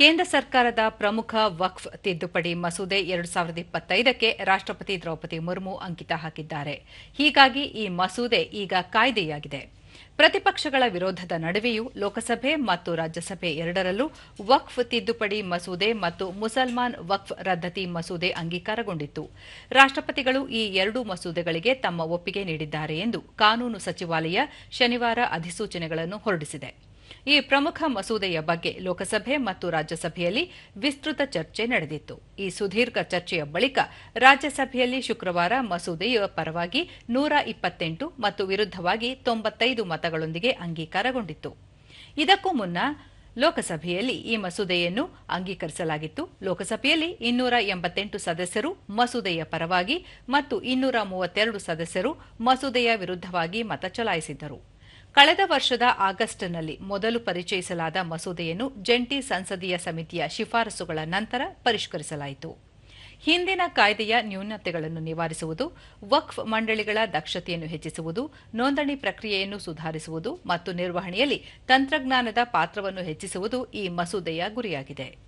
ಕೇಂದ್ರ ಸರ್ಕಾರದ ಪ್ರಮುಖ ವಕ್ಫ್ ತಿದ್ದುಪಡಿ ಮಸೂದೆ ಎರಡು ಸಾವಿರದ ಇಪ್ಪತ್ತೈದಕ್ಕೆ ರಾಷ್ಟ್ರಪತಿ ದ್ರೌಪದಿ ಮುರ್ಮು ಅಂಕಿತ ಹಾಕಿದ್ದಾರೆ. ಹೀಗಾಗಿ ಈ ಮಸೂದೆ ಈಗ ಕಾಯ್ದೆಯಾಗಿದೆ. ಪ್ರತಿಪಕ್ಷಗಳ ವಿರೋಧದ ನಡುವೆಯೂ ಲೋಕಸಭೆ ಮತ್ತು ರಾಜ್ಯಸಭೆ ಎರಡರಲ್ಲೂ ವಕ್ಫ್ ತಿದ್ದುಪಡಿ ಮಸೂದೆ ಮತ್ತು ಮುಸಲ್ಮಾನ್ ವಕ್ಫ್ ರದ್ದತಿ ಮಸೂದೆ ಅಂಗೀಕಾರಗೊಂಡಿತ್ತು. ರಾಷ್ಟ್ರಪತಿಗಳು ಈ ಎರಡೂ ಮಸೂದೆಗಳಿಗೆ ತಮ್ಮ ಒಪ್ಪಿಗೆ ನೀಡಿದ್ದಾರೆ ಎಂದು ಕಾನೂನು ಸಚಿವಾಲಯ ಶನಿವಾರ ಅಧಿಸೂಚನೆಗಳನ್ನು ಹೊರಡಿಸಿದೆ. ಈ ಪ್ರಮುಖ ಮಸೂದೆಯ ಬಗ್ಗೆ ಲೋಕಸಭೆ ಮತ್ತು ರಾಜ್ಯಸಭೆಯಲ್ಲಿ ವಿಸ್ತೃತ ಚರ್ಚೆ ನಡೆದಿತ್ತು. ಈ ಸುದೀರ್ಘ ಚರ್ಚೆಯ ಬಳಿಕ ರಾಜ್ಯಸಭೆಯಲ್ಲಿ ಶುಕ್ರವಾರ ಮಸೂದೆಯ ಪರವಾಗಿ ನೂರ ಇಪ್ಪತ್ತೆಂಟು ಮತ್ತು ವಿರುದ್ಧವಾಗಿ ತೊಂಬತ್ತೈದು ಮತಗಳೊಂದಿಗೆ ಅಂಗೀಕಾರಗೊಂಡಿತ್ತು. ಇದಕ್ಕೂ ಮುನ್ನ ಲೋಕಸಭೆಯಲ್ಲಿ ಈ ಮಸೂದೆಯನ್ನು ಅಂಗೀಕರಿಸಲಾಗಿತ್ತು. ಲೋಕಸಭೆಯಲ್ಲಿ ಇನ್ನೂರ ಎಂಬತ್ತೆಂಟು ಸದಸ್ಯರು ಮಸೂದೆಯ ಪರವಾಗಿ ಮತ್ತು ಇನ್ನೂರ ಮೂವತ್ತೆರಡು ಸದಸ್ಯರು ಮಸೂದೆಯ ವಿರುದ್ಧವಾಗಿ ಮತ ಚಲಾಯಿಸಿದ್ದರು. ಕಳೆದ ವರ್ಷದ ಆಗಸ್ಟ್ನಲ್ಲಿ ಮೊದಲು ಪರಿಚಯಿಸಲಾದ ಮಸೂದೆಯನ್ನು ಜಂಟಿ ಸಂಸದೀಯ ಸಮಿತಿಯ ಶಿಫಾರಸುಗಳ ನಂತರ ಪರಿಷ್ಕರಿಸಲಾಯಿತು. ಹಿಂದಿನ ಕಾಯ್ದೆಯ ನ್ಯೂನತೆಗಳನ್ನು ನಿವಾರಿಸುವುದು, ವಕ್ಫ್ ಮಂಡಳಿಗಳ ದಕ್ಷತೆಯನ್ನು ಹೆಚ್ಚಿಸುವುದು, ನೋಂದಣಿ ಪ್ರಕ್ರಿಯೆಯನ್ನು ಸುಧಾರಿಸುವುದು ಮತ್ತು ನಿರ್ವಹಣೆಯಲ್ಲಿ ತಂತ್ರಜ್ಞಾನದ ಪಾತ್ರವನ್ನು ಹೆಚ್ಚಿಸುವುದು ಈ ಮಸೂದೆಯ ಗುರಿಯಾಗಿದೆ.